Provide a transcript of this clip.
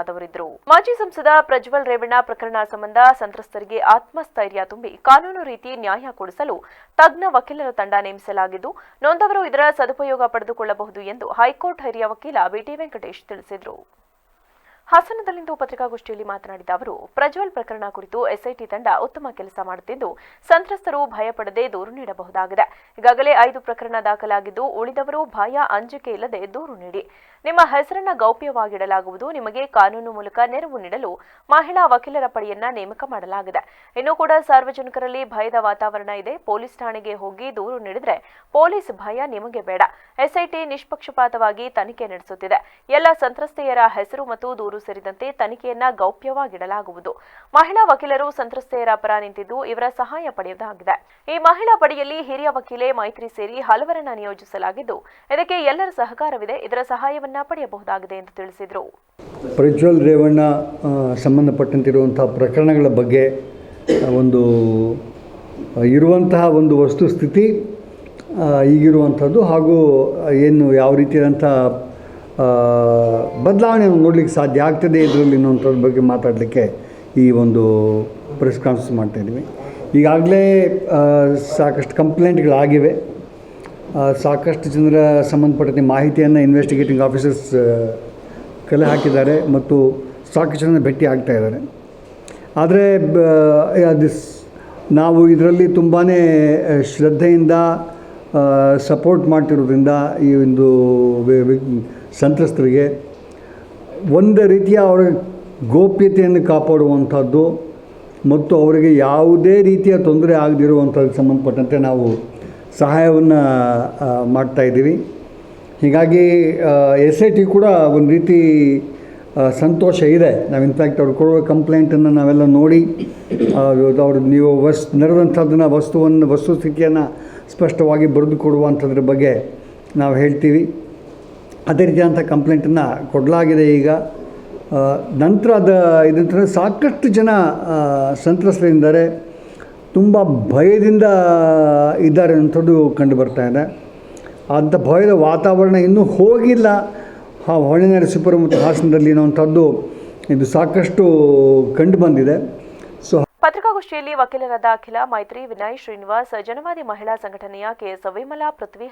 ಆದವರಿದ್ದರು ಮಾಜಿ ಸಂಸದ ಪ್ರಜ್ವಲ್ ರೇವಣ್ಣ ಪ್ರಕರಣ ಸಂಬಂಧ ಸಂತ್ರಸ್ತರಿಗೆ ಆತ್ಮಸ್ಥೈರ್ಯ ತುಂಬಿ ಕಾನೂನು ರೀತಿ ನ್ಯಾಯ ಕೊಡಿಸಲು ತಜ್ಞ ವಕೀಲರ ತಂಡ ನೇಮಿಸಲಾಗಿದ್ದು, ನೊಂದವರು ಇದರ ಸದುಪಯೋಗ ಪಡೆದುಕೊಳ್ಳಬಹುದು ಎಂದು ಹೈಕೋರ್ಟ್ ಹಿರಿಯ ವಕೀಲ ಬಿಟಿ ವೆಂಕಟೇಶ್ ತಿಳಿಸಿದರು. ಹಾಸನದಲ್ಲಿಂದು ಪತ್ರಿಕಾಗೋಷ್ಠಿಯಲ್ಲಿ ಮಾತನಾಡಿದ ಅವರು, ಪ್ರಜ್ವಲ್ ಪ್ರಕರಣ ಕುರಿತು ಎಸ್ಐಟಿ ತಂಡ ಉತ್ತಮ ಕೆಲಸ ಮಾಡುತ್ತಿದ್ದು, ಸಂತ್ರಸ್ತರು ಭಯಪಡದೆ ದೂರು ನೀಡಬಹುದಾಗಿದೆ. ಈಗಾಗಲೇ ಐದು ಪ್ರಕರಣ ದಾಖಲಾಗಿದ್ದು, ಉಳಿದವರು ಭಯ, ಅಂಜಿಕೆ ಇಲ್ಲದೆ ದೂರು ನೀಡಿ. ನಿಮ್ಮ ಹೆಸರನ್ನ ಗೌಪ್ಯವಾಗಿಡಲಾಗುವುದು, ನಿಮಗೆ ಕಾನೂನು ಮೂಲಕ ನೆರವು ನೀಡಲು ಮಹಿಳಾ ವಕೀಲರ ಪಡೆಯನ್ನ ನೇಮಕ ಮಾಡಲಾಗಿದೆ. ಇನ್ನು ಕೂಡ ಸಾರ್ವಜನಿಕರಲ್ಲಿ ಭಯದ ವಾತಾವರಣ ಇದೆ. ಪೊಲೀಸ್ ಠಾಣೆಗೆ ಹೋಗಿ ದೂರು ನೀಡಿದ್ರೆ ಪೊಲೀಸ್ ಭಯ ನಿಮಗೆ ಬೇಡ. ಎಸ್ಐಟಿ ನಿಷ್ಪಕ್ಷಪಾತವಾಗಿ ತನಿಖೆ ನಡೆಸುತ್ತಿದೆ. ಎಲ್ಲ ಸಂತ್ರಸ್ತೆಯರ ಹೆಸರು ಮತ್ತು ದೂರು ಸೇರಿದಂತೆ ತನಿಖೆಯನ್ನ ಗೌಪ್ಯವಾಗಿಡಲಾಗುವುದು. ಮಹಿಳಾ ವಕೀಲರು ಸಂತ್ರಸ್ತೆಯರ ಪರ ನಿಂತಿದ್ದು ಇವರ ಸಹಾಯ ಪಡೆಯುವುದಾಗಿದೆ. ಈ ಮಹಿಳಾ ಪಡೆಯಲ್ಲಿ ಹಿರಿಯ ವಕೀಲೆ ಮೈತ್ರಿ ಸೇರಿ ಹಲವರನ್ನ ನಿಯೋಜಿಸಲಾಗಿದ್ದು, ಇದಕ್ಕೆ ಎಲ್ಲರ ಸಹಕಾರವಿದೆ. ಇದರ ಸಹಾಯವನ್ನ ಪಡೆಯಬಹುದಾಗಿದೆ ಎಂದು ತಿಳಿಸಿದರು. ಪ್ರಜ್ವಲ್ ರೇವಣ್ಣ ಸಂಬಂಧಪಟ್ಟಂತಿರುವಂತಹ ಪ್ರಕರಣಗಳ ಬಗ್ಗೆ ಒಂದು ಇರುವಂತಹ ಒಂದು ವಸ್ತುಸ್ಥಿತಿ ಈಗಿರುವಂಥದ್ದು ಹಾಗೂ ಏನು ಯಾವ ರೀತಿಯಾದಂಥ ಆ, ಬದಲಾವಣೆಯನ್ನು ನೋಡಲಿಕ್ಕೆ ಸಾಧ್ಯ ಆಗ್ತದೆ ಇದರಲ್ಲಿ ಇನ್ನೊಂಥದ್ರ ಬಗ್ಗೆ ಮಾತಾಡಲಿಕ್ಕೆ ಈ ಒಂದು ಪ್ರೆಸ್ ಕಾನ್ಫರೆನ್ಸ್ ಮಾಡ್ತಾಯಿದ್ದೀವಿ ಈಗಾಗಲೇ ಸಾಕಷ್ಟು ಕಂಪ್ಲೇಂಟ್ಗಳಾಗಿವೆ ಸಾಕಷ್ಟು ಜನರ ಸಂಬಂಧಪಟ್ಟ ಮಾಹಿತಿಯನ್ನು ಇನ್ವೆಸ್ಟಿಗೇಟಿಂಗ್ ಆಫೀಸರ್ಸ್ ಕಲೆ ಹಾಕಿದ್ದಾರೆ ಮತ್ತು ಸಾಕಷ್ಟು ಜನ ಭೇಟಿ ಆಗ್ತಾ ಇದ್ದಾರೆ. ಆದರೆ ದಿಸ್ ನಾವು ಇದರಲ್ಲಿ ತುಂಬಾ ಶ್ರದ್ಧೆಯಿಂದ ಸಪೋರ್ಟ್ ಮಾಡ್ತಿರೋದ್ರಿಂದ ಈ ಒಂದು ಸಂತ್ರಸ್ತರಿಗೆ ಒಂದು ರೀತಿಯ ಅವರ ಗೋಪ್ಯತೆಯನ್ನು ಕಾಪಾಡುವಂಥದ್ದು ಮತ್ತು ಅವರಿಗೆ ಯಾವುದೇ ರೀತಿಯ ತೊಂದರೆ ಆಗದಿರುವಂಥದ್ದು ಸಂಬಂಧಪಟ್ಟಂತೆ ನಾವು ಸಹಾಯವನ್ನು ಮಾಡ್ತಾಯಿದ್ದೀವಿ ಹೀಗಾಗಿ ಎಸ್ ಐ ಟಿ ಕೂಡ ಒಂದು ರೀತಿ ಸಂತೋಷ ಇದೆ. ನಾವು ಇನ್ಫ್ಯಾಕ್ಟ್ ಅವ್ರು ಕೊಡುವ ಕಂಪ್ಲೇಂಟನ್ನು ನಾವೆಲ್ಲ ನೋಡಿ ಅವರು ನೀವು ವಸ್, ನಡೆದಂಥದ್ದನ್ನು ವಸ್ತುವನ್ನು ವಸ್ತುಸ್ಥಿತಿಯನ್ನು ಸ್ಪಷ್ಟವಾಗಿ ಬರೆದು ಕೊಡುವಂಥದ್ರ ಬಗ್ಗೆ ನಾವು ಹೇಳ್ತೀವಿ. ಅದೇ ರೀತಿಯಾದಂಥ ಕಂಪ್ಲೇಂಟನ್ನು ಕೊಡಲಾಗಿದೆ ಈಗ. ನಂತರ ಅದ ಇದರ ಸಾಕಷ್ಟು ಜನ ಸಂತ್ರಸ್ತರಿದ್ದಾರೆ. ತುಂಬ ಭಯದಿಂದ ಇದ್ದಾರೆ ಅಂಥದ್ದು ಕಂಡು ಬರ್ತಾ ಇದೆ. ಅಂಥ ಭಯದ ವಾತಾವರಣ ಇನ್ನೂ ಹೋಗಿಲ್ಲ. ಆ ಹೊಳೆನರಸೀಪುರ ಮತ್ತು ಹಾಸನದಲ್ಲಿ ಅನ್ನೋವಂಥದ್ದು ಇದು ಸಾಕಷ್ಟು ಕಂಡು ಬಂದಿದೆ. ಸೊ, ಪತ್ರಿಕಾಗೋಷ್ಠಿಯಲ್ಲಿ ವಕೀಲರಾದ ಅಖಿಲ ಮೈತ್ರಿ ವಿನಯ್ ಶ್ರೀನಿವಾಸ್, ಜನವಾದಿ ಮಹಿಳಾ ಸಂಘಟನೆಯ ಕೆಎಸ್ ವಿಮಲಾ ಪೃಥ್ವಿ